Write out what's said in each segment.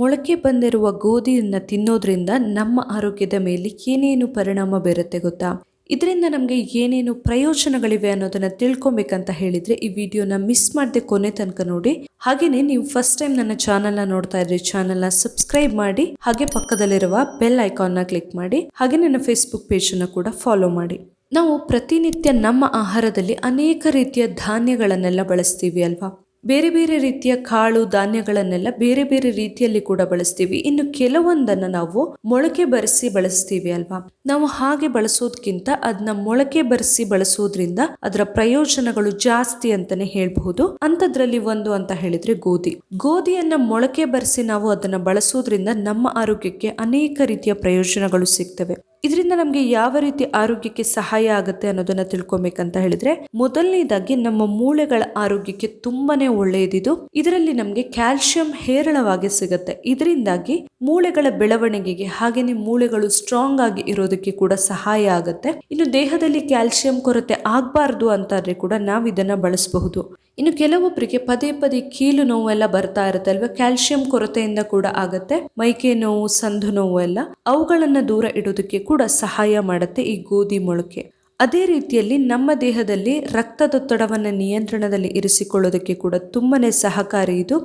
ಮೊಳಕೆ ಬಂದಿರುವ ಗೋಧಿಯನ್ನ ತಿನ್ನೋದ್ರಿಂದ ನಮ್ಮ ಆರೋಗ್ಯದ ಮೇಲೆ ಏನೇನು ಪರಿಣಾಮ ಬೀರುತ್ತೆ ಗೊತ್ತಾ? ಇದರಿಂದ ನಮಗೆ ಏನೇನು ಪ್ರಯೋಜನಗಳಿವೆ ಅನ್ನೋದನ್ನ ತಿಳ್ಕೊಬೇಕಂತ ಹೇಳಿದ್ರೆ ಈ ವಿಡಿಯೋನ ಮಿಸ್ ಮಾಡದೆ ಕೊನೆ ತನಕ ನೋಡಿ. ಹಾಗೆಯೇ ನೀವು ಫಸ್ಟ್ ಟೈಮ್ ನನ್ನ ಚಾನೆಲ್ನ ನೋಡ್ತಾ ಇದ್ರೆ ಚಾನೆಲ್ನ ಸಬ್ಸ್ಕ್ರೈಬ್ ಮಾಡಿ, ಹಾಗೆ ಪಕ್ಕದಲ್ಲಿರುವ ಬೆಲ್ ಐಕಾನ್ನ ಕ್ಲಿಕ್ ಮಾಡಿ, ಹಾಗೆ ನನ್ನ ಫೇಸ್ಬುಕ್ ಪೇಜನ್ನು ಕೂಡ ಫಾಲೋ ಮಾಡಿ. ನಾವು ಪ್ರತಿನಿತ್ಯ ನಮ್ಮ ಆಹಾರದಲ್ಲಿ ಅನೇಕ ರೀತಿಯ ಧಾನ್ಯಗಳನ್ನೆಲ್ಲ ಬಳಸ್ತೀವಿ ಅಲ್ವಾ? ಬೇರೆ ಬೇರೆ ರೀತಿಯ ಕಾಳು ಧಾನ್ಯಗಳನ್ನೆಲ್ಲ ಬೇರೆ ಬೇರೆ ರೀತಿಯಲ್ಲಿ ಕೂಡ ಬಳಸ್ತೀವಿ. ಇನ್ನು ಕೆಲವೊಂದನ್ನ ನಾವು ಮೊಳಕೆ ಬರೆಸಿ ಬಳಸ್ತೀವಿ ಅಲ್ವಾ? ನಾವು ಹಾಗೆ ಬಳಸೋದ್ಕಿಂತ ಅದನ್ನ ಮೊಳಕೆ ಬರೆಸಿ ಬಳಸೋದ್ರಿಂದ ಅದರ ಪ್ರಯೋಜನಗಳು ಜಾಸ್ತಿ ಅಂತಾನೆ ಹೇಳ್ಬಹುದು. ಅಂತದ್ರಲ್ಲಿ ಒಂದು ಅಂತ ಹೇಳಿದ್ರೆ ಗೋಧಿ. ಗೋಧಿಯನ್ನ ಮೊಳಕೆ ಬರೆಸಿ ನಾವು ಅದನ್ನ ಬಳಸೋದ್ರಿಂದ ನಮ್ಮ ಆರೋಗ್ಯಕ್ಕೆ ಅನೇಕ ರೀತಿಯ ಪ್ರಯೋಜನಗಳು ಸಿಗ್ತವೆ. ಇದರಿಂದ ನಮಗೆ ಯಾವ ರೀತಿ ಆರೋಗ್ಯಕ್ಕೆ ಸಹಾಯ ಆಗುತ್ತೆ ಅನ್ನೋದನ್ನ ತಿಳ್ಕೊಬೇಕಂತ ಹೇಳಿದ್ರೆ, ಮೊದಲನೇದಾಗಿ ನಮ್ಮ ಮೂಳೆಗಳ ಆರೋಗ್ಯಕ್ಕೆ ತುಂಬಾನೇ ಒಳ್ಳೆಯದಿದು. ಇದರಲ್ಲಿ ನಮಗೆ ಕ್ಯಾಲ್ಸಿಯಂ ಹೇರಳವಾಗಿ ಸಿಗುತ್ತೆ. ಇದರಿಂದಾಗಿ ಮೂಳೆಗಳ ಬೆಳವಣಿಗೆಗೆ ಹಾಗೇನೆ ಮೂಳೆಗಳು ಸ್ಟ್ರಾಂಗ್ ಆಗಿ ಇರೋದಕ್ಕೆ ಕೂಡ ಸಹಾಯ ಆಗುತ್ತೆ. ಇನ್ನು ದೇಹದಲ್ಲಿ ಕ್ಯಾಲ್ಸಿಯಂ ಕೊರತೆ ಆಗ್ಬಾರ್ದು ಅಂತಾದ್ರೆ ಕೂಡ ನಾವು ಇದನ್ನ ಬಳಸಬಹುದು. ಇನ್ನು ಕೆಲವೊಬ್ಬರಿಗೆ ಪದೇ ಪದೇ ಕೀಲು ನೋವು ಎಲ್ಲ ಬರ್ತಾ ಇರುತ್ತೆ ಅಲ್ವಾ ಕ್ಯಾಲ್ಸಿಯಂ ಕೊರತೆಯಿಂದ ಕೂಡ ಆಗತ್ತೆ, ಮೈಕೆ ನೋವು, ಸಂಧು ನೋವು ಎಲ್ಲ. ಅವುಗಳನ್ನ ದೂರ ಇಡೋದಕ್ಕೆ ಕೂಡ ಸಹಾಯ ಮಾಡುತ್ತೆ ಈ ಗೋಧಿ ಮೊಳಕೆ. ಅದೇ ರೀತಿಯಲ್ಲಿ ನಮ್ಮ ದೇಹದಲ್ಲಿ ರಕ್ತದೊತ್ತಡವನ್ನು ನಿಯಂತ್ರಣದಲ್ಲಿ ಇರಿಸಿಕೊಳ್ಳೋದಕ್ಕೆ ಕೂಡ ತುಂಬಾನೇ ಸಹಕಾರಿ ಇದು.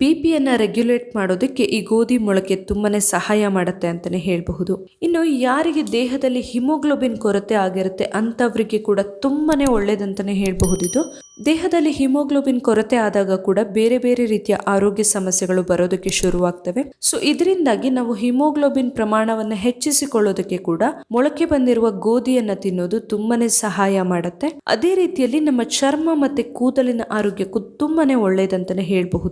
ಬಿ ಪಿಯನ್ನ ರೆಗ್ಯುಲೇಟ್ ಮಾಡೋದಕ್ಕೆ ಈ ಗೋಧಿ ಮೊಳಕೆ ತುಂಬಾನೇ ಸಹಾಯ ಮಾಡುತ್ತೆ ಅಂತಾನೆ ಹೇಳಬಹುದು. ಇನ್ನು ಯಾರಿಗೆ ದೇಹದಲ್ಲಿ ಹಿಮೋಗ್ಲೋಬಿನ್ ಕೊರತೆ ಆಗಿರುತ್ತೆ ಅಂತವರಿಗೆ ಕೂಡ ತುಂಬಾನೇ ಒಳ್ಳೇದಂತಾನೆ ಹೇಳಬಹುದು ಇದು. ದೇಹದಲ್ಲಿ ಹಿಮೋಗ್ಲೋಬಿನ್ ಕೊರತೆ ಆದಾಗ ಕೂಡ ಬೇರೆ ಬೇರೆ ರೀತಿಯ ಆರೋಗ್ಯ ಸಮಸ್ಯೆಗಳು ಬರೋದಕ್ಕೆ ಶುರುವಾಗ್ತವೆ. ಸೊ ಇದರಿಂದಾಗಿ ನಾವು ಹಿಮೋಗ್ಲೋಬಿನ್ ಪ್ರಮಾಣವನ್ನು ಹೆಚ್ಚಿಸಿಕೊಳ್ಳೋದಕ್ಕೆ ಕೂಡ ಮೊಳಕೆ ಬಂದಿರುವ ಗೋಧಿಯನ್ನ ತಿನ್ನೋದು ತುಂಬಾನೇ ಸಹಾಯ ಮಾಡುತ್ತೆ. ಅದೇ ರೀತಿಯಲ್ಲಿ ನಮ್ಮ ಚರ್ಮ ಮತ್ತೆ ಕೂದಲಿನ ಆರೋಗ್ಯಕ್ಕೂ ತುಂಬಾನೇ ಒಳ್ಳೇದಂತಾನೆ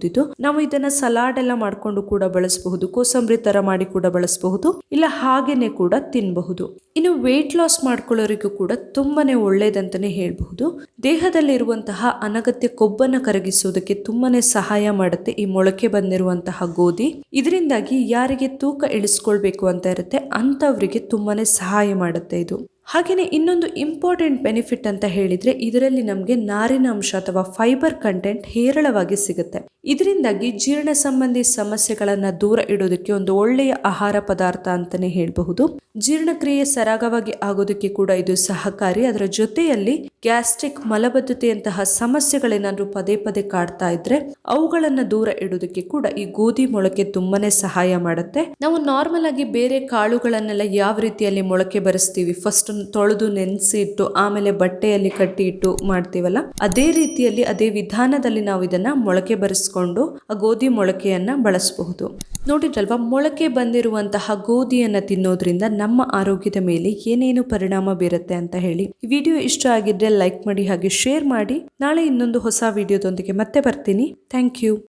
ಇದು ನಾವು ಇದನ್ನ ಸಲಾಡ್ ಎಲ್ಲ ಮಾಡ್ಕೊಂಡು ಕೂಡ ಬಳಸಬಹುದು, ಕೋಸಂಬರಿ ತರ ಮಾಡಿ ಕೂಡ ಬಳಸಬಹುದು, ಇಲ್ಲ ಹಾಗೇನೆ ಕೂಡ ತಿನ್ನಬಹುದು ಇನ್ನು ವೇಟ್ ಲಾಸ್ ಮಾಡ್ಕೊಳ್ಳೋರಿಗೂ ಕೂಡ ತುಂಬಾನೇ ಒಳ್ಳೇದಂತಾನೆ ಹೇಳಬಹುದು. ದೇಹದಲ್ಲಿರುವಂತಹ ಅನಗತ್ಯ ಕೊಬ್ಬನ್ನ ಕರಗಿಸೋದಕ್ಕೆ ತುಂಬಾನೇ ಸಹಾಯ ಮಾಡುತ್ತೆ ಈ ಮೊಳಕೆ ಬಂದಿರುವಂತಹ ಗೋಧಿ. ಇದರಿಂದಾಗಿ ಯಾರಿಗೆ ತೂಕ ಇಳಿಸ್ಕೊಳ್ಬೇಕು ಅಂತ ಇರುತ್ತೆ ಅಂತವರಿಗೆ ತುಂಬಾನೇ ಸಹಾಯ ಮಾಡುತ್ತೆ ಇದು. ಹಾಗೆಯೇ ಇನ್ನೊಂದು ಇಂಪಾರ್ಟೆಂಟ್ ಬೆನಿಫಿಟ್ ಅಂತ ಹೇಳಿದ್ರೆ ಇದರಲ್ಲಿ ನಮಗೆ ನಾರಿನ ಅಂಶ ಅಥವಾ ಫೈಬರ್ ಕಂಟೆಂಟ್ ಹೇರಳವಾಗಿ ಸಿಗುತ್ತೆ. ಇದರಿಂದಾಗಿ ಜೀರ್ಣ ಸಂಬಂಧಿ ಸಮಸ್ಯೆಗಳನ್ನ ದೂರ ಇಡೋದಕ್ಕೆ ಒಂದು ಒಳ್ಳೆಯ ಆಹಾರ ಪದಾರ್ಥ ಅಂತಾನೆ ಹೇಳಬಹುದು. ಜೀರ್ಣಕ್ರಿಯೆ ಸರಾಗವಾಗಿ ಆಗೋದಕ್ಕೆ ಕೂಡ ಇದು ಸಹಕಾರಿ. ಅದರ ಜೊತೆಯಲ್ಲಿ ಗ್ಯಾಸ್ಟ್ರಿಕ್ ಮಲಬದ್ಧತೆಯಂತಹ ಸಮಸ್ಯೆಗಳೇನಾದ್ರೂ ಪದೇ ಪದೇ ಕಾಡ್ತಾ ಇದ್ರೆ ಅವುಗಳನ್ನ ದೂರ ಇಡೋದಕ್ಕೆ ಕೂಡ ಈ ಗೋಧಿ ಮೊಳಕೆ ತುಂಬಾನೇ ಸಹಾಯ ಮಾಡುತ್ತೆ. ನಾವು ನಾರ್ಮಲ್ ಆಗಿ ಬೇರೆ ಕಾಳುಗಳನ್ನೆಲ್ಲ ಯಾವ ರೀತಿಯಲ್ಲಿ ಮೊಳಕೆ ಬರೆಸ್ತೀವಿ? ಫಸ್ಟ್ ತೊಳೆದು ನೆನೆಸಿಟ್ಟು, ಆಮೇಲೆ ಬಟ್ಟೆಯಲ್ಲಿ ಕಟ್ಟಿ ಇಟ್ಟು ಮಾಡ್ತೀವಲ್ಲ? ಅದೇ ರೀತಿಯಲ್ಲಿ ಅದೇ ವಿಧಾನದಲ್ಲಿ ನಾವು ಇದನ್ನ ಮೊಳಕೆ ಬರೆಸ್ಕೊಂಡು ಆ ಗೋಧಿ ಮೊಳಕೆಯನ್ನ ಬಳಸಬಹುದು. ನೋಡಿದ್ರಲ್ವಾ ಮೊಳಕೆ ಬಂದಿರುವಂತಹ ಗೋಧಿಯನ್ನ ತಿನ್ನೋದ್ರಿಂದ ನಮ್ಮ ಆರೋಗ್ಯದ ಮೇಲೆ ಏನೇನು ಪರಿಣಾಮ ಬೀರುತ್ತೆ ಅಂತ ಹೇಳಿ ವಿಡಿಯೋ ಇಷ್ಟ ಆಗಿದ್ರೆ ಲೈಕ್ ಮಾಡಿ ಹಾಗೆ ಶೇರ್ ಮಾಡಿ. ನಾಳೆ ಇನ್ನೊಂದು ಹೊಸ ವಿಡಿಯೋದೊಂದಿಗೆ ಮತ್ತೆ ಬರ್ತೀನಿ. Thank you.